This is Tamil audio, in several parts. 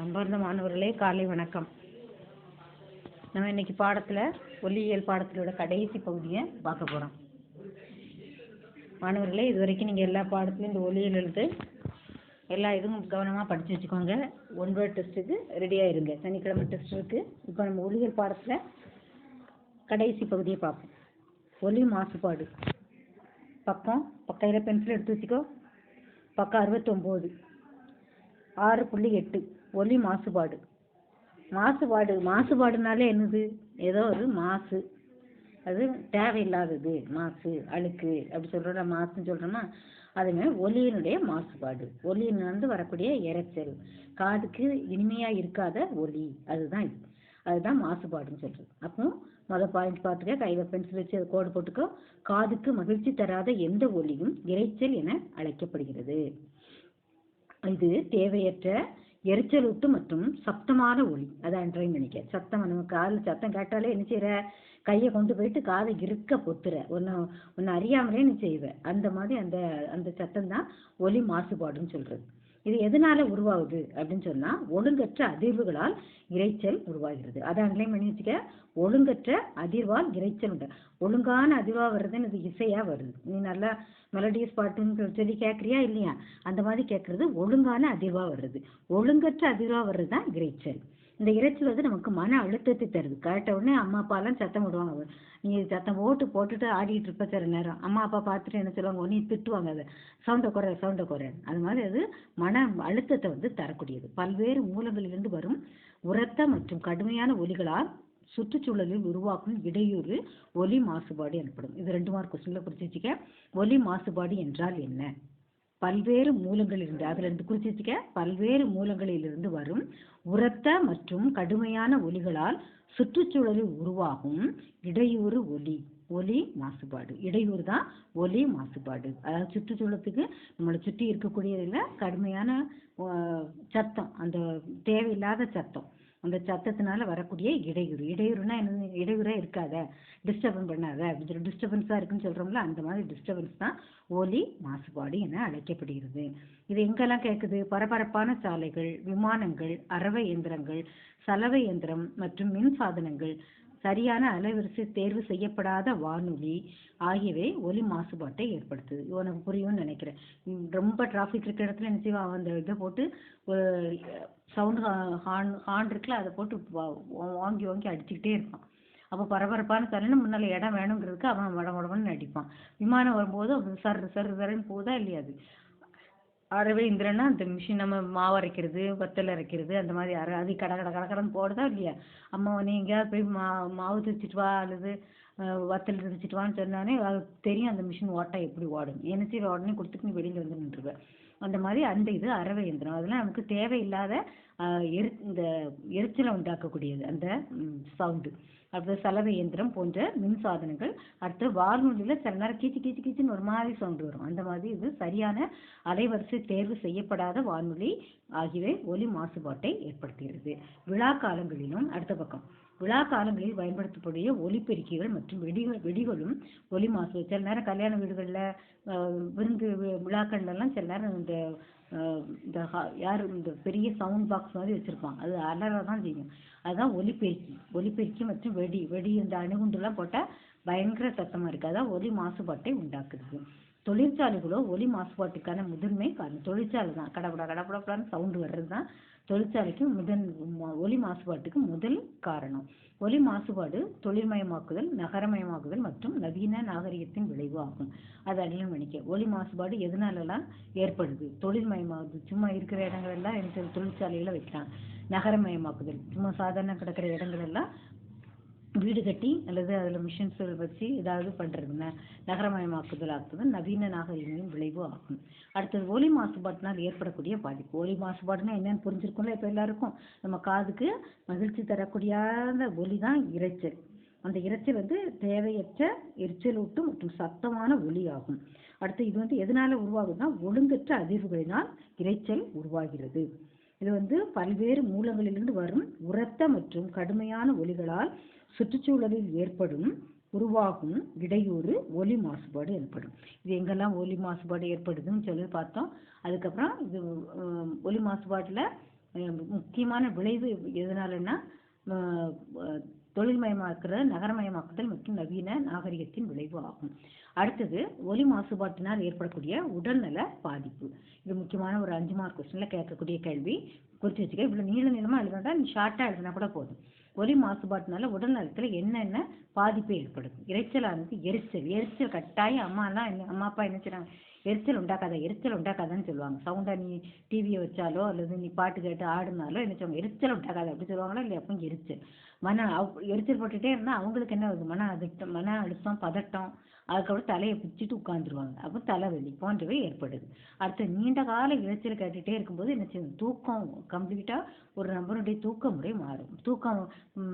அன்பார்ந்த மாணவர்களே காலை வணக்கம். நம்ம இன்னைக்கு பாடத்தில் ஒல்லியியல் பாடத்திலோட கடைசி பகுதியை பார்க்க போகிறோம் மாணவர்களே இது வரைக்கும் நீங்கள் எல்லா பாடத்துலையும் இந்த ஒல்லியல் எழுத்து எல்லா இதுவும் கவனமாக படித்து வச்சுக்கோங்க. ஒன் வேர்ட் டெஸ்ட்டுக்கு ரெடியாக இருங்க. சனிக்கிழமை டெஸ்ட் இருக்குது இப்போ நம்ம ஒலியியல் பாடத்தில் கடைசி பகுதியை பார்ப்போம். ஒலி மாசுபாடு. பக்கம் பக்கையில் பென்சில் எடுத்து வச்சுக்கோ. பக்கம் அறுபத்தொம்போது. ஆறு புள்ளி எட்டு ஒலி மாசுபாடு. மாசுபாடு மாசுபாடுனாலே என்னது? ஏதோ ஒரு மாசு. அது தேவையில்லாதது. மாசு அழுக்கு அப்படி சொல்கிற மாசுன்னு சொல்கிறோமா அதுமாதிரி ஒலியினுடைய மாசுபாடு. ஒலியிலிருந்து வரக்கூடிய இரைச்சல் காதுக்கு இனிமையாக இருக்காத ஒலி. அதுதான் இது. அதுதான் மாசுபாடுன்னு சொல்கிறது அப்போ மொதல் பாயிண்ட் பார்த்துக்க கையில் பென்சில் வச்சு அதை கோடு போட்டுக்கோ. காதுக்கு மகிழ்ச்சி தராத எந்த ஒலியும் இரைச்சல் என அழைக்கப்படுகிறது. இது தேவையற்ற எரிச்சலூட்டு மற்றும் சத்தமான ஒளி அதான் அன்றையும் நினைக்க சத்தம் நம்ம காதில் சத்தம் கேட்டாலே என்ன செய்யற கையை கொண்டு போயிட்டு காதை இருக்க பொத்துற. ஒன்று ஒன்று அறியாமலே நீ செய்வ? அந்த மாதிரி அந்த அந்த சத்தம் தான் ஒலி மாசுபாடுன்னு சொல்றது. இது எதனால உருவாகுது அப்படின்னு சொன்னா ஒழுங்கற்ற அதிர்வுகளால் இரைச்சல் உருவாகிறது. அதை அன்றையும் வச்சுக்க ஒழுங்கற்ற அதிர்வால் இரைச்சல் உண்டு. ஒழுங்கான அதிர்வா வர்றதுன்னு இது இசையா வருது. நீ நல்லா மெலடியஸ் பாட்டுன்னு சொல்லி கேட்குறியா இல்லையா? அந்த மாதிரி கேட்கறது ஒழுங்கான அதிர்வா வர்றது. ஒழுங்கற்ற அதிர்வா வர்றது தான் இரைச்சல். இந்த இரைச்சல் வந்து நமக்கு மன அழுத்தத்தை தருது. கேட்ட உடனே அம்மா அப்பாலாம் சத்தம் விடுவாங்க நீ சத்தம் போட்டு போட்டுட்டு ஆடிட்டு இருப்ப சில நேரம். அம்மா அப்பா பார்த்துட்டு என்ன சொல்லுவாங்க? நீ திட்டுவாங்க அதை. சவுண்டை குறை சவுண்டை குறை அது மாதிரி அது மன அழுத்தத்தை வந்து தரக்கூடியது. பல்வேறு மூலங்களிலிருந்து வரும் உரத்த மற்றும் கடுமையான ஒலிகளால் சுற்றுச்சூழலில் உருவாக்கும் இடையூறு ஒலி மாசுபாடு எனப்படும். இது ரெண்டு மார்க் கொஸ்டின்ல குறிச்சு வச்சுக்க ஒலி மாசுபாடு என்றால் என்ன? பல்வேறு மூலங்களிலிருந்து அதுல இருந்து குறிச்சு வச்சுக்க பல்வேறு மூலங்களிலிருந்து வரும் உரத்த மற்றும் கடுமையான ஒலிகளால் சுற்றுச்சூழலில் உருவாகும் இடையூறு ஒலி ஒலி மாசுபாடு. இடையூறு தான் ஒலி மாசுபாடு. அதாவது சுற்றுச்சூழலுக்கு நம்மளை சுற்றி இருக்கக்கூடியதில் கடுமையான சத்தம் அந்த தேவையில்லாத சத்தம். அந்த சத்தத்தினால வரக்கூடிய இடையூறு. இடையூறுனா என்ன? இடையூறா இருக்காத. டிஸ்டர்பன் பண்ணாத. அப்படின்னு சொல்லி டிஸ்டர்பன்ஸாக இருக்குன்னு சொல்கிறோம்ல அந்த மாதிரி டிஸ்டர்பன்ஸ் தான் ஒலி மாசுபாடு என அழைக்கப்படுகிறது. இது எங்கெல்லாம் கேட்குது பரபரப்பான சாலைகள் விமானங்கள் அரவை இயந்திரங்கள் சலவை இயந்திரம் மற்றும் மின் சாதனங்கள் சரியான அலைவரிசை தேர்வு செய்யப்படாத வானொலி ஆகியவை ஒலி மாசுபாட்டை ஏற்படுத்துது. உனக்கு புரியும்னு நினைக்கிறேன். ரொம்ப டிராஃபிக் இருக்கிற இடத்துல என்ன செய்வா? அந்த இதை போட்டு சவுண்டு ஹார்ன் ஹார்ன் இருக்குல்ல அதை போட்டு வாங்கி வாங்கி அடிச்சுக்கிட்டே இருப்பான். அப்போ பரபரப்பான தலைன்னு முன்னால் இடம் வேணுங்கிறதுக்கு அவன் மட வடவன்னு அடிப்பான் விமானம் வரும்போது சர் சர் சருன்னு போதா இல்லையா அது? அரவே இந்திரன்னா அந்த மிஷின் நம்ம மாவு அரைக்கிறது வத்தல் அரைக்கிறது அந்த மாதிரி அரை அது கட கட கடக்கடன்னு போடுதா இல்லையா? அம்மா நீ எங்கேயாவது போய் மா மாவு திரிச்சிட்டு வா அல்லது வத்தல் திரிச்சிட்டு வான்னு சொன்னானே அது தெரியும் அந்த மிஷின் ஓட்டா எப்படி ஓடும். எனச்சி உடனே கொடுத்துட்டு நீ வெளியில் வந்து நின்றுவேன் அந்த மாதிரி அந்த இது அறவை இயந்திரம் அதெல்லாம் நமக்கு தேவையில்லாத எரி இந்த எரிச்சலை உண்டாக்கக்கூடியது அந்த சவுண்டு. அடுத்து சலவை இயந்திரம் போன்ற மின் சாதனங்கள். அடுத்து வானொலியில் சில நேரம் கீச்சு கீச்சு கீச்சுன்னு ஒரு மாதிரி சவுண்டு வரும். அந்த மாதிரி இது சரியான அலைவரிசை தேர்வு செய்யப்படாத வானொலி ஆகியவை ஒலி மாசுபாட்டை ஏற்படுத்துகிறது. விழா காலங்களிலும் அடுத்த பக்கம். விழா காலங்களில் பயன்படுத்தக்கூடிய ஒலிபெருக்கிகள் மற்றும் வெடிகள் வெடிகளும் ஒலி மாசு. சில நேரம் கல்யாண வீடுகளில் விருந்து விழாக்கள்லாம் சில நேரம் இந்த இந்த யார் இந்த பெரிய சவுண்ட் பாக்ஸ் மாதிரி வச்சுருப்பாங்க. அது அலற தான் செய்யும். அதுதான் ஒலிபெருக்கி ஒலிபெருக்கி மற்றும் வெடி வெடி இந்த அணுகுண்டுலாம் போட்டால் பயங்கர சத்தமாக இருக்குது அதான் ஒலி மாசுபாட்டை உண்டாக்குது. தொழிற்சாலைகளோ ஒலி மாசுபாட்டுக்கான முதன்மை காரணம் தொழிற்சாலை தான். கடப்படா கடப்படான்னு சவுண்டு வர்றது தான். தொழிற்சாலைக்கு முதன் ஒலி மாசுபாட்டுக்கு முதல் காரணம். ஒலி மாசுபாடு தொழில்மயமாக்குதல் நகரமயமாக்குதல் மற்றும் நவீன நாகரிகத்தின் விளைவு ஆகும் அது அடையாளம் நினைக்க ஒலி மாசுபாடு எதனாலலாம் ஏற்படுது? தொழில்மயமாகுது. சும்மா இருக்கிற இடங்கள் எல்லாம் தொழிற்சாலையில வைக்கலாம். நகரமயமாக்குதல். சும்மா சாதாரண கிடக்கிற இடங்கள் எல்லாம் வீடு கட்டி அல்லது அதில் மிஷின்ஸ் வச்சு ஏதாவது பண்ணுறதுங்க நகரமயமாக்குதல் ஆக்குது நவீன நாகரிகங்களின் விளைவு ஆகும். அடுத்தது ஒலி மாசுபாட்டினால் ஏற்படக்கூடிய பாதிப்பு. ஒலி மாசுபாடுனா என்னன்னு புரிஞ்சிருக்கும்ல இப்போ எல்லாருக்கும். நம்ம காதுக்கு மகிழ்ச்சி தரக்கூடிய ஒலி தான் இரைச்சல். அந்த இரைச்சல் வந்து தேவையற்ற எரிச்சலூட்டும் மற்றும் சத்தமான ஒலி ஆகும் அடுத்து இது வந்து எதனால உருவாகுதுன்னா ஒழுங்கற்ற அதிர்வுகளினால் இரைச்சல் உருவாகிறது. இது வந்து பல்வேறு மூலங்களிலிருந்து வரும் உரத்த மற்றும் கடுமையான ஒலிகளால் சுற்றுச்சூழலில் ஏற்படும் உருவாகும் இடையூறு ஒலி மாசுபாடு ஏற்படும். இது எங்கெல்லாம் ஒலி மாசுபாடு ஏற்படுதுன்னு சொல்லி பார்த்தோம். அதுக்கப்புறம் இது ஒலி மாசுபாட்டில் முக்கியமான விளைவு எதனாலன்னா அஹ் தொழில்மயமாக்குறது நகரமயமாக்குதல் மற்றும் நவீன நாகரிகத்தின் விளைவு ஆகும். அடுத்தது ஒலி மாசுபாட்டினால் ஏற்படக்கூடிய உடல்நல பாதிப்பு. இது முக்கியமான ஒரு அஞ்சு மார்க் கொஸ்டின்ல கேட்கக்கூடிய கேள்வி. குறித்து வச்சுக்க இவ்வளவு நீள நீளமா எழுதணும்டா நீ ஷார்ட்டா எழுதினா கூட போதும். ஒலி மாசுபாட்டினால உடல் நலத்துல என்னென்ன பாதிப்பு ஏற்படுது? இறைச்சலானது எரிச்சல். எரிச்சல் கட்டாயம் அம்மா எல்லாம் என்ன அம்மா அப்பா என்ன செய்றாங்க? எரிச்சல் உண்டாக்காத எரிச்சல் உண்டாக்காதன்னு சொல்லுவாங்க. சவுண்டா நீ டிவியை வச்சாலோ அல்லது நீ பாட்டு கேட்டு ஆடுனாலோ என்ன சொல்லுவாங்க எரிச்சல் உண்டாக்காத அப்படி சொல்லுவாங்களா? இல்லையா? அப்போ எரிச்சல். மன எரிச்சல் போட்டுட்டே இருந்தா அவங்களுக்கு என்ன வருது? மன அழுத்தம் மன அழுத்தம் பதட்டம் அதுக்கப்புறம் தலையை பிடிச்சிட்டு உட்காந்துருவாங்க அப்போ தலைவலி போன்றவை ஏற்படுது. அடுத்து நீண்ட கால இரைச்சல் கேட்டுட்டே இருக்கும்போது என்ன செய்யும்? தூக்கம் கம்ப்ளீட்டாக ஒரு நபருடைய தூக்க முறை மாறும். தூக்கம்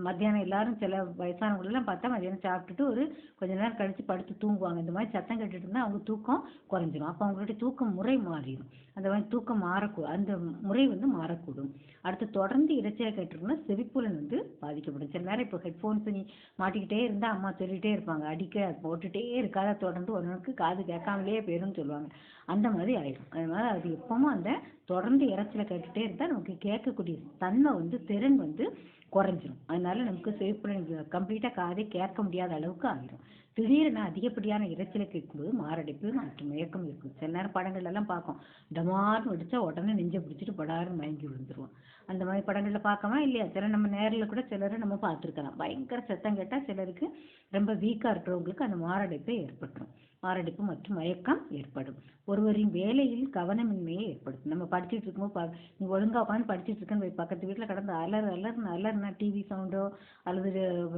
மத்தியானம் எல்லாரும் சில வயசானவங்களெல்லாம் பார்த்தா மத்தியானம் சாப்பிட்டுட்டு ஒரு கொஞ்ச நேரம் கழித்து படுத்து தூங்குவாங்க. இந்த மாதிரி சத்தம் கேட்டுட்டு இருந்தால் அவங்க தூக்கம் குறைஞ்சிரும். அப்போ அவங்களுடைய தூக்க முறை மாறிடும் அந்த மாதிரி தூக்கம் மாறக்கூ அந்த முறை வந்து மாறக்கூடும். அடுத்து தொடர்ந்து இரைச்சலை கேட்டிருந்தா செவிப்புலன் வந்து பாதிக்கப்படும். சில நேரம் இப்போ ஹெட்ஃபோன்ஸ் நீ மாட்டிக்கிட்டே இருந்தால் அம்மா சொல்லிகிட்டே இருப்பாங்க. அடிக்க போட்டுட்டே இருக்காத தொடர்ந்து ஒருவனுக்கு காது கேட்காமலே போயிரும்னு சொல்லுவாங்க. அந்த மாதிரி ஆயிடும். அதனால அது எப்பவும் அந்த தொடர்ந்து இரைச்சலை கேட்டுட்டே இருந்தால் நமக்கு கேட்கக்கூடிய தன்மை வந்து திறன் வந்து குறைஞ்சிரும். அதனால நமக்கு செவிப்புலன் கம்ப்ளீட்டாக காதே கேட்க முடியாத அளவுக்கு ஆகிரும் திடீர்னு அதிகப்படியான இரைச்சலை கேட்கும்போது மாரடைப்பு மற்றும் மயக்கம் இருக்கும். சில நேரம் படங்கள்ல எல்லாம் பார்க்கும் டமார்னு வெடிச்சா உடனே நெஞ்சை பிடிச்சிட்டு படாருன்னு மயங்கி விழுந்துருவோம். அந்த மாதிரி படங்களில் பார்க்கமா இல்லையா? சில நம்ம நேரில் கூட சிலரை நம்ம பார்த்துருக்கலாம். பயங்கர சத்தம் கேட்டால் சிலருக்கு ரொம்ப வீக்காக இருக்கிறவங்களுக்கு அந்த மாரடைப்பை ஏற்பட்டுரும். மாரடைப்பு மற்றும் மயக்கம் ஏற்படும். ஒருவரின் வேலையில் கவனமின்மையை ஏற்படுத்தும். நம்ம படிச்சுட்டு இருக்கும்போது நீ ஒழுங்கா உட்காந்து படிச்சுட்டு இருக்கேன்னு போய் பக்கத்து வீட்டில் கடந்து அலர் அலர்னு அலர்னா டிவி சவுண்டோ அல்லது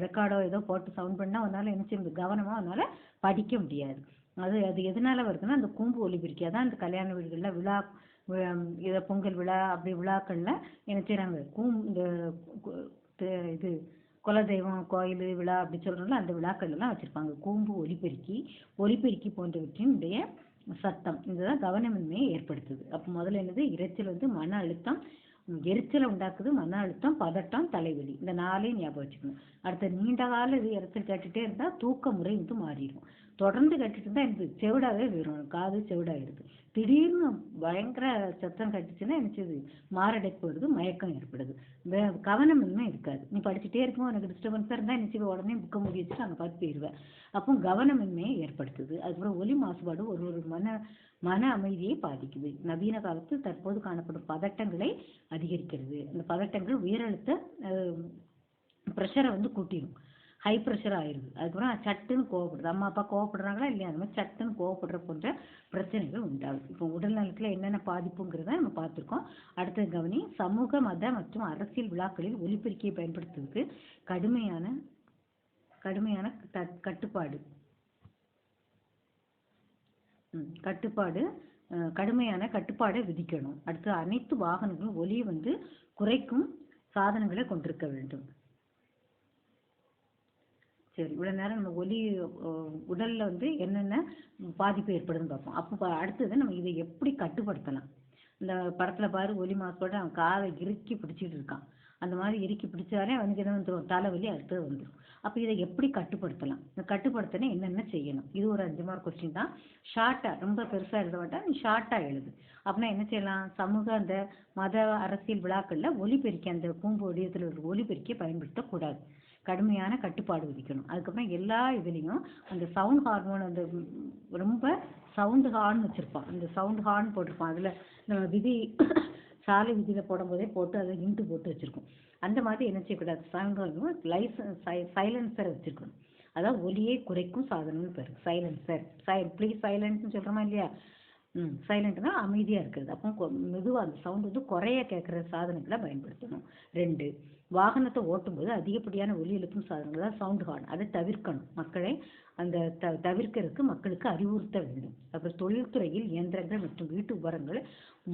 ரெக்கார்டோ ஏதோ போட்டு சவுண்ட் பண்ணால் அதனால என்ன செய்ய கவனமாக அதனால படிக்க முடியாது. அது அது எதனால வருதுன்னா அந்த கூம்பு ஒலிபெருக்கி அதான் அந்த கல்யாண வீடுகளில் விழா இதை பொங்கல் விழா அப்படி விழாக்கள்ல என்ன செய்கிறாங்க கூம் இந்த இது குலதெய்வம் கோயில் விழா அப்படி சொல்கிறோம்ல அந்த விழாக்கள் எல்லாம் கூம்பு ஒலிபெருக்கி ஒலிபெருக்கி போன்றவற்றினுடைய சத்தம். இதுதான் கவனமின்மையை ஏற்படுத்துது. அப்போ முதல்ல என்னது? இரைச்சல் வந்து மன அழுத்தம் எரிச்சலை உண்டாக்குது மன அழுத்தம் பதட்டம் தலைவலி. இந்த நாளையும் ஞாபகம் வச்சுக்கணும். அடுத்த நீண்ட கால இது இரைச்சல் கேட்டுகிட்டே இருந்தால் தூக்க முறை வந்து மாறிடும். தொடர்ந்து கட்டிட்டு இருந்தால் எனக்கு செவிடாவே வரும் காது செவிடாகிடுது திடீர்னு பயங்கர சத்தம் கட்டுச்சுன்னா எனக்கு செய்யுது மாரடைப்பு வருது மயக்கம் ஏற்படுது. வே- கவனமின்மை இருக்காது. நீ படிச்சுட்டே இருக்கும் எனக்கு டிஸ்டர்பன்ஸாக இருந்தால் என்ன உடனே புக்கை மூடி வச்சுட்டு அங்கே பார்த்து போயிடுவேன் அப்போ கவனமின்மையை ஏற்படுத்துது. அதுக்கப்புறம் ஒலி மாசுபாடு ஒரு ஒரு மன மன அமைதியை பாதிக்குது. நவீன காலத்தில் தற்போது காணப்படும் பதட்டங்களை அதிகரிக்கிறது. அந்த பதட்டங்கள் உயரழுத்த ப்ரெஷரை வந்து கூட்டிடும் ஹை ப்ரெஷர் ஆயிடுது. அதுக்கப்புறம் சட்டுன்னு கோவப்படுது அம்மா அப்பா கோவப்படுறாங்களா இல்லையா? அந்த மாதிரி சட்டுன்னு கோவப்படுற போன்ற பிரச்சனைகள் உண்டாகுது. இப்போ உடல் நலத்தில் என்னென்ன பாதிப்புங்கிறத நம்ம பார்த்துருக்கோம். அடுத்தது கவனி சமூக மத மற்றும் அரசியல் விழாக்களில் ஒலிபெருக்கியை பயன்படுத்துவதற்கு கடுமையான கடுமையான த- கட்டுப்பாடு. ம், கட்டுப்பாடு கடுமையான கட்டுப்பாடை விதிக்கணும். அடுத்து அனைத்து வாகனங்களும் ஒலியை வந்து குறைக்கும் சாதனங்களை கொண்டிருக்க வேண்டும். சரி இவ்வளோ நேரம் நம்ம ஒலி உடலில் வந்து என்னென்ன பாதிப்பு ஏற்படுதுன்னு பார்ப்போம். அப்போ அடுத்தது நம்ம இதை எப்படி கட்டுப்படுத்தலாம்? இந்த படத்தில் பாரு ஒலி மாசுபாடு அவன் காலை இறுக்கி பிடிச்சிட்டு இருக்கான். அந்த மாதிரி இறுக்கி பிடிச்சாலே அவனுக்கு என்ன வந்துடும் தலைவலி அடுத்தது வந்துடும் அப்போ இதை எப்படி கட்டுப்படுத்தலாம்? இந்த கட்டுப்படுத்தினா என்னென்ன செய்யணும்? இது ஒரு அஞ்சு மார்க் கொஸ்டின் தான். ஷார்ட்டாக ரொம்ப பெருசாக எழுத வேண்டாம் நீ ஷார்ட்டாக எழுது. அப்படின்னா என்ன செய்யலாம்? சமூக அந்த மத அரசியல் விழாக்கள்ல ஒலிபெருக்கி அந்த பூம்பு வடிவத்தில் ஒரு ஒலிபெருக்கியை பயன்படுத்தக்கூடாது. கடுமையான கட்டுப்பாடு விதிக்கணும். அதுக்கப்புறம் எல்லா இதுலேயும் அந்த சவுண்ட் ஹார்மோன் அந்த ரொம்ப சவுண்டு ஹார்ன் வச்சுருப்பான். அந்த சவுண்டு ஹார்ன் போட்டிருப்பான். அதில் நம்ம விதி சாலை விதியில் போடும்போதே போட்டு அதை இன்ட்டு போட்டு வச்சுருக்கோம். அந்த மாதிரி என்ன செய்யக்கூடாது? சவுண்ட் ஹார்மோ லைசன் சை சைலன்சர் வச்சுருக்கணும். அதாவது ஒலியை குறைக்கும் சாதனம்னு பேர். சைலன்சர் சை ப்ளீஸ் சைலன்ட்னு சொல்கிறோமா இல்லையா? ம் சைலண்ட்னா அமைதியாக இருக்கிறது. அப்போ மெதுவாக அந்த சவுண்ட் வந்து குறைய கேட்குற சாதனங்களை பயன்படுத்தணும். ரெண்டு வாகனத்தை ஓட்டும்போது அதிகப்படியான ஒலி எழுப்பும் சாதனங்கள் தான் சவுண்ட் ஹார்ன் அதை தவிர்க்கணும். மக்களை அந்த த தவிர்க்கிறதுக்கு மக்களுக்கு அறிவுறுத்த வேண்டும். அப்புறம் தொழில்துறையில் இயந்திரங்கள் மற்றும் வீட்டு உபகரணங்களை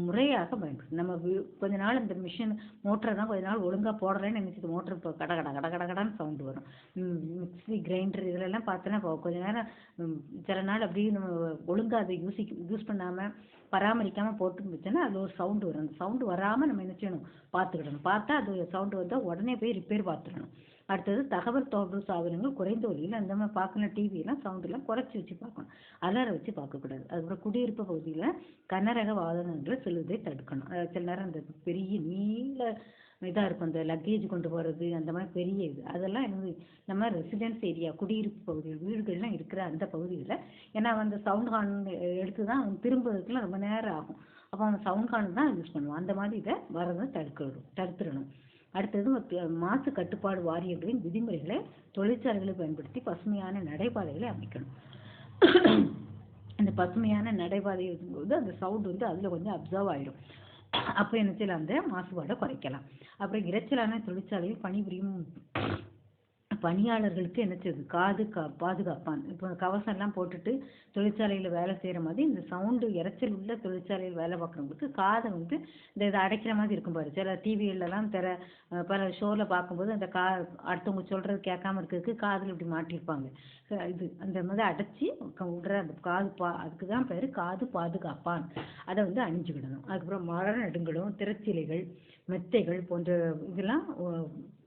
முறையாக பயன்படுத்தும் நம்ம கொஞ்ச நாள் இந்த மிஷின் மோட்டரை தான் கொஞ்ச நாள் ஒழுங்காக போடலைன்னு நினைச்சது மோட்டர் இப்போ கட கட கட கட கடன்னு வரும். மிக்ஸி கிரைண்டர் இதிலெல்லாம் பார்த்தோன்னா கொஞ்ச நேரம் சில நாள் அப்படியே நம்ம ஒழுங்காக அதை யூஸி யூஸ் பண்ணாமல் பராமரிக்காமல் போட்டு வச்சோன்னா அது ஒரு சவுண்டு வரும். அந்த சவுண்டு வராமல் நம்ம என்ன செய்யணும்? பார்த்துக்கிடணும். பார்த்தா அது சவுண்டு வந்தால் உடனே போய் ரிப்பேர் பார்த்துடணும். அடுத்தது தகவல் தொடர்பு சாதனங்கள் குறைந்த ஒலியில் அந்த மாதிரி பார்க்கணும். டிவியெல்லாம் சவுண்டெல்லாம் குறைச்சி வச்சு பார்க்கணும். அலாரம் வச்சு பார்க்கக்கூடாது. அதுக்கப்புறம் குடியிருப்பு பகுதியில் கனரக வாகனங்கள் செல்வதை தடுக்கணும். சில நேரம் அந்த பெரிய நீள இதாக இருக்கும். அந்த லக்கேஜ் கொண்டு போகிறது அந்த மாதிரி பெரிய இது. அதெல்லாம் எனக்கு நம்ம ரெசிடென்ஸ் ஏரியா குடியிருப்பு பகுதியில் வீடுகள்லாம் இருக்கிற அந்த பகுதியில் ஏன்னா அந்த சவுண்ட் ஹார்ன் எடுத்து தான் திரும்புறதுக்குலாம் ரொம்ப நேரம் ஆகும். அப்போ அந்த சவுண்ட் ஹார்ன் தான் யூஸ் பண்ணுவோம். அந்த மாதிரி இதை வரதை தடுக்கணும் தடுத்துடணும். அடுத்தது மாசு கட்டுப்பாடு வாரியங்களின் விதிமுறைகளை தொழிற்சாலைகளை பயன்படுத்தி பசுமையான நடைபாதைகளை அமைக்கணும். அந்த பசுமையான நடைபாதை இருக்கும்போது அந்த சவுண்ட் வந்து அதில் கொஞ்சம் அப்சர்வ் ஆயிடும். அப்போ என்ன செய்யலாம்? அந்த மாசுபாடை குறைக்கலாம். அப்புறம் இரைச்சலான தொழிற்சாலையில் பணிபுரியும் பணியாளர்களுக்கு என்ன செய்யுது? காது கா பாதுகாப்பான். இப்போ கவசம்லாம் போட்டுட்டு தொழிற்சாலையில் வேலை செய்கிற மாதிரி இந்த சவுண்டு இரைச்சல் உள்ள தொழிற்சாலையில் வேலை பார்க்குறவங்களுக்கு காதை வந்து இந்த இதை அடைக்கிற மாதிரி இருக்கும் பாரு. சில டிவியிலலாம் தர பல ஷோவில் பார்க்கும்போது அந்த கா அடுத்தவங்க சொல்கிறது கேட்காம இருக்கிறதுக்கு காதில் இப்படி மாட்டியிருப்பாங்க. இது அந்த மாதிரி அடைச்சி விடுற அந்த காது பா அதுக்கு தான் பேர் காது பாதுகாப்பான். அதை வந்து அணிஞ்சுக்கிடணும். அதுக்கப்புறம் மர நடுங்களும் திரைச்சிலைகள் மெத்தைகள் போன்ற இதெல்லாம்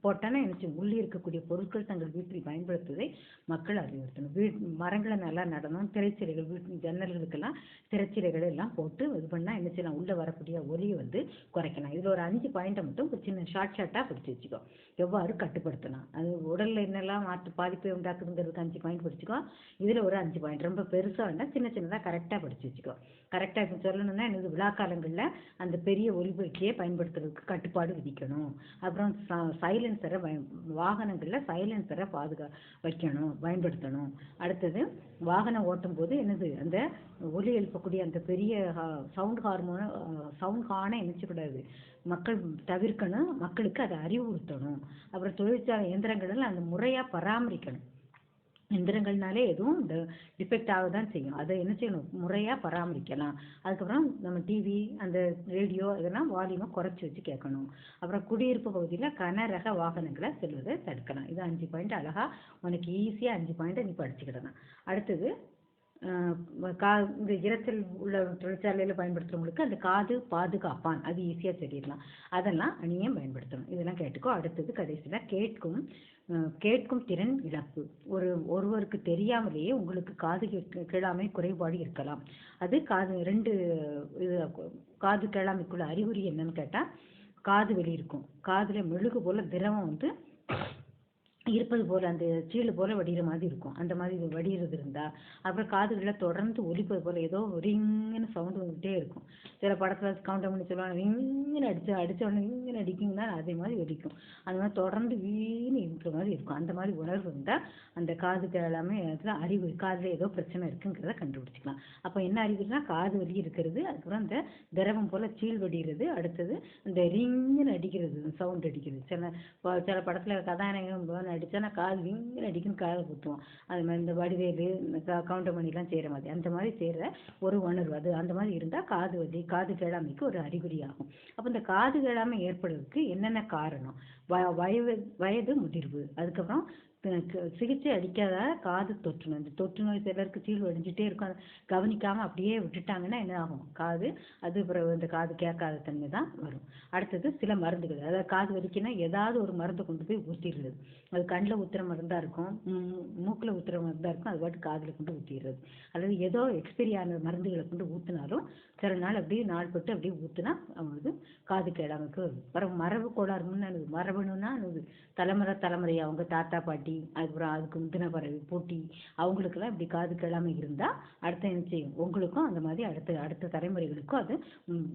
போட்டோன்னா போட்டானா என்ன உள்ளே இருக்கக்கூடிய பொருட்கள் தங்கள் வீட்டில் பயன்படுத்துவதை மக்கள் அறிவுறுத்தணும். வீட் மரங்களை நல்லா நடணும் திரைச்சீலைகள் வீட்டு ஜன்னல்களுக்கெல்லாம் திரைச்சீலைகள் எல்லாம் போட்டு இது பண்ணால் என்ன செய்யலாம்? உள்ளே வரக்கூடிய ஒலியை வந்து குறைக்கலாம். இதில் ஒரு அஞ்சு பாயிண்ட்டை மட்டும் சின்ன ஷார்ட் ஷார்ட்டாக பிடிச்சி வச்சுக்கோ. எவ்வாறு கட்டுப்படுத்தலாம்? அது உடலில் என்னெல்லாம் மாற்று பாதிப்பை உண்டாக்குதுங்கிறதுக்கு அஞ்சு பாயிண்ட் படிச்சுக்கோ. இதில் ஒரு அஞ்சு பாயிண்ட் ரொம்ப பெருசாக வேண்டாம் சின்ன சின்னதாக கரெக்டாக படிச்சு வச்சுக்கோ. கரெக்டாக இப்போ சொல்லணும்னா என்னது? விழா காலங்களில் அந்த பெரிய ஒலிபெருக்கியை பயன்படுத்துறதுக்கு கட்டுப்பாடு விதிக்கணும். அப்புறம் சைலண்ட் சைலன்சரை வாகனங்களில் சைலன்சரை பாதுகா வைக்கணும் பயன்படுத்தணும். அடுத்தது வாகனம் ஓட்டும் போது என்னது அந்த ஒலி எழுப்பக்கூடிய அந்த பெரிய சவுண்ட் ஹார்மோன சவுண்ட் ஹார்னை நினச்சக்கூடாது மக்கள் தவிர்க்கணும் மக்களுக்கு அதை அறிவுறுத்தணும். அப்புறம் தொழிற்சாலை இயந்திரங்கள் அந்த முறையாக பராமரிக்கணும். எந்திரங்கள்னாலே எதுவும் இந்த டிஃபெக்ட் ஆக தான் செய்யும். அதை என்ன செய்யணும்? முறையாக பராமரிக்கலாம். அதுக்கப்புறம் நம்ம டிவி அந்த ரேடியோ இதெல்லாம் வால்யூமை குறைச்சி வச்சு கேட்கணும். அப்புறம் குடியிருப்பு பகுதியில் கனரக வாகனங்களை செல்வதை தடுக்கலாம். இது அஞ்சு பாயிண்ட் அழகாக உனக்கு ஈஸியாக அஞ்சு பாயிண்ட்டை நீ படிச்சுக்கிடலாம். அடுத்தது கா இந்த இரைச்சல் உள்ள தொழிற்சாலையில் பயன்படுத்துகிறவங்களுக்கு அந்த காது பாதுகாப்பான். அது ஈஸியாக சொல்லிடலாம். அதெல்லாம் நீயும் பயன்படுத்தணும். இதெல்லாம் கேட்டுக்கோ. அடுத்தது கடைசியில் கேட்கும் கேட்கும் திறன் இழப்பு. ஒரு ஒருவருக்கு தெரியாமலேயே உங்களுக்கு காது கேளாமை குறைபாடு இருக்கலாம். அது காது ரெண்டு இது காது கேளாமைக்குள்ள அறிகுறி என்னன்னு கேட்டால் காது வெளி இருக்கும். காதில் மெழுகு போல் திரவம் வந்து இருப்பது போல அந்த சீழு போல வடிகிற மாதிரி இருக்கும். அந்த மாதிரி வடிகிறது இருந்தா அப்புறம் காதுகளில் தொடர்ந்து ஒலிப்பது போல ஏதோ ரிங்னு சவுண்ட் வந்துகிட்டே இருக்கும். சில படத்துல கவுண்டர் பண்ணி சொல்லுவாங்க ரிங்குன்னு அடிச்சு அடிச்ச உடனே ரிங்குன்னு அடிக்குங்கன்னா அதே மாதிரி வெடிக்கும் அந்த மாதிரி தொடர்ந்து வீணு இருக்கிற மாதிரி இருக்கும். அந்த மாதிரி உணர்வு இருந்தா அந்த காது எல்லாமே அதில் அறிகுறி காதுல ஏதோ பிரச்சனை இருக்குங்கிறத கண்டுபிடிச்சிக்கலாம். அப்போ என்ன அறிவுனா காது வலி இருக்கிறது அதுக்கப்புறம் அந்த திரவம் போல சீழ் வடிகிறது அடுத்தது இந்த ரிங்குன்னு அடிக்கிறது சவுண்ட் அடிக்கிறது. சில ப- சில படத்துல அடித்தா நான் காது ரிங்குன்னு அடிக்குன்னு காதை குத்துவான். அது மாதிரி இந்த வடிவேலு இந்த க- கவுண்டமணிலாம் செய்கிற மாதிரி அந்த மாதிரி செய்கிற ஒரு உணர்வு அது அந்த மாதிரி இருந்தால் காது வலி காது கேளாமைக்கு ஒரு அறிகுறி ஆகும். அப்போ இந்த காது கேளாமை ஏற்படுறதுக்கு என்னென்ன காரணம்? வ வயது வயது முதிர்வு. அதுக்கப்புறம் சிகிச்சை அளிக்காத காது தொற்று நோய். இந்த தொற்று நோய் சிலருக்கு சீழ் வடிஞ்சிட்டே இருக்கும். அதை கவனிக்காம அப்படியே விட்டுட்டாங்கன்னா என்ன ஆகும்? காது அது பிறகு இந்த காது கேட்காத தன்மை தான் வரும். அடுத்தது சில மருந்துகள். அதாவது காது வலிக்குன்னா ஏதாவது ஒரு மருந்தை கொண்டு போய் ஊற்றிடுறது அது கண்ணில் ஊத்துற மருந்தா இருக்கும். மூக்கில் ஊற்றுற ஊத்துற மருந்தா இருக்கும். அது பாட்டு காதில் கொண்டு ஊற்றிடுறது அல்லது ஏதோ எக்ஸ்பைரி ஆன மருந்துகளை கொண்டு ஊற்றினாலும் சில நாள் அப்படியே நாள் பட்டு அப்படியே ஊற்றினா அவங்களுக்கு காது கேளாமைக்கு வரும் மரபு கோளாறுன்னு மரபணுன்னா தலைமுறை தலைமுறை அவங்க தாத்தா பாட்டி அதுக்கப்புறம் அதுக்கு முந்தின பறவை போட்டி அவங்களுக்கெல்லாம் இப்படி காது கேளாமல் இருந்தால் அடுத்த என்ன செய்யும்? உங்களுக்கும் அந்த மாதிரி அடுத்த அடுத்த தலைமுறைகளுக்கும் அது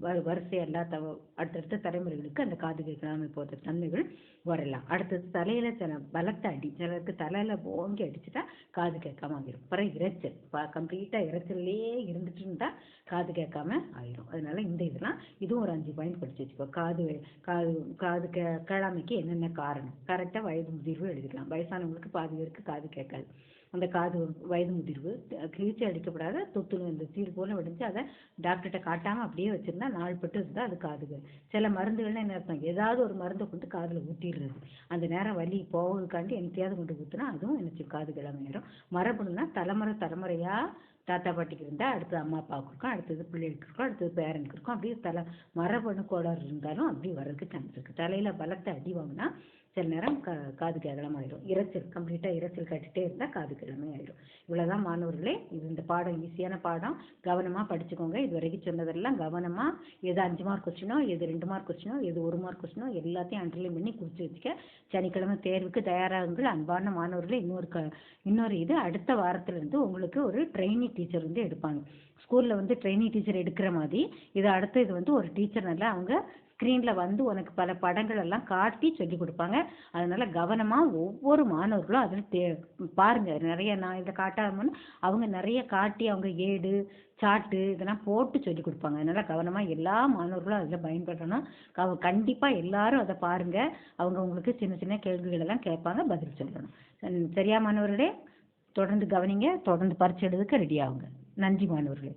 வ- வரிசை எல்லா தவ அடுத்தடுத்த தலைமுறைகளுக்கு அந்த காது கேட்காம போகிற தன்மைகள் வரலாம். அடுத்தது தலையில சில பலத்த அடி சிலருக்கு தலையில ஓங்கி அடிச்சுட்டா காது கேட்காம ஆகிரும். அப்புறம் இரைச்சல் கம்ப்ளீட்டாக இரைச்சல்லையே இருந்துட்டு இருந்தால் காது கேட்காம ஆயிரும். அதனால இந்த இதெல்லாம் இதுவும் ஒரு அஞ்சு பாயிண்ட் படிச்சு வச்சுக்கோ. காது காது காது கே கேளாமைக்கு என்னென்ன காரணம்? கரெக்டாக வயது முதிர்வு எழுதிக்கலாம் அவங்களுக்கு பாதி பேருக்கு காது கேட்காது. அந்த காது வயது முதிர்வு கிழிச்சி அடிக்கப்படாத தொத்து இந்த சீடு போல விடுஞ்சு அதை டாக்டர்கிட்ட காட்டாமல் அப்படியே வச்சிருந்தா நாள் பட்டு இருந்தால் அது காதுகள். சில மருந்துகள்லாம் என்ன அர்த்தம்? ஏதாவது ஒரு மருந்தை கொண்டு காதில் ஊற்றிடுறது அந்த நேரம் வலி போவதுக்காண்டி என்னத்தையாவது கொண்டு ஊற்றினா அதுவும் எனக்கு காது கிளம்ப நேரம் மரபணுன்னா தலைமுறை தலைமுறையாக தாத்தா பாட்டிக்கு இருந்தால் அடுத்தது அம்மா அப்பாவுக்கு இருக்கும் அடுத்தது பிள்ளைகளுக்கு இருக்கும் அடுத்தது பேரனுக்கு இருக்கும். அப்படியே தலை மரபணு கோளாறு இருந்தாலும் அப்படி வர்றதுக்கு சான்ஸ் இருக்குது தலையில் பலத்தை அடி வாங்கினா சில நேரம் கா காது கேவலம் ஆயிடும் இரைச்சல் கம்ப்ளீட்டாக இரைச்சல் கட்டிகிட்டே இருந்தால் காது கிழமை ஆயிடும் இவ்வளோதான் மாணவர்களே இது இந்த பாடம் ஈஸியான பாடம். கவனமாக படிச்சுக்கோங்க. இது வரைக்கும் சொன்னதெல்லாம் கவனமாக எது அஞ்சு மார்க் கொஸ்டினோ எது ரெண்டு மார்க் கொஸ்டினோ எது ஒரு மார்க் கொஸ்டினோ எல்லாத்தையும் அண்டர்லைன் பண்ணி குறித்து வச்சுக்க. சனிக்கிழமை தேர்வுக்கு தயாராகுங்கள். அன்பான மாணவர்களே இன்னொரு க இன்னொரு இது அடுத்த வாரத்துலேருந்து உங்களுக்கு ஒரு ட்ரைனிங் டீச்சர் வந்து எடுப்பாங்க. ஸ்கூலில் வந்து ட்ரைனிங் டீச்சர் எடுக்கிற மாதிரி இது அடுத்து இது வந்து ஒரு டீச்சர் நல்லா அவங்க ஸ்க்ரீனில் வந்து உனக்கு பல படங்கள் எல்லாம் காட்டி சொல்லி கொடுப்பாங்க. அதனால கவனமாக ஒவ்வொரு மாணவர்களும் அதில் தே பாருங்கள் நிறைய நான் இதை காட்டாமன்னு அவங்க நிறைய காட்டி அவங்க ஏடு சாட்டு இதெல்லாம் போட்டு சொல்லி கொடுப்பாங்க. அதனால கவனமாக எல்லா மாணவர்களும் அதில் பயன்படணும். கவ கண்டிப்பாக எல்லாரும் அதை பாருங்கள் அவங்க உங்களுக்கு சின்ன சின்ன கேள்விகள் எல்லாம் கேட்பாங்க பதில் சொல்லணும். சரியா மாணவர்களே? தொடர்ந்து கவனிங்க. தொடர்ந்து பரிச்சை எழுதுக்க ரெடி ஆகுங்க. நன்றி மாணவர்களே.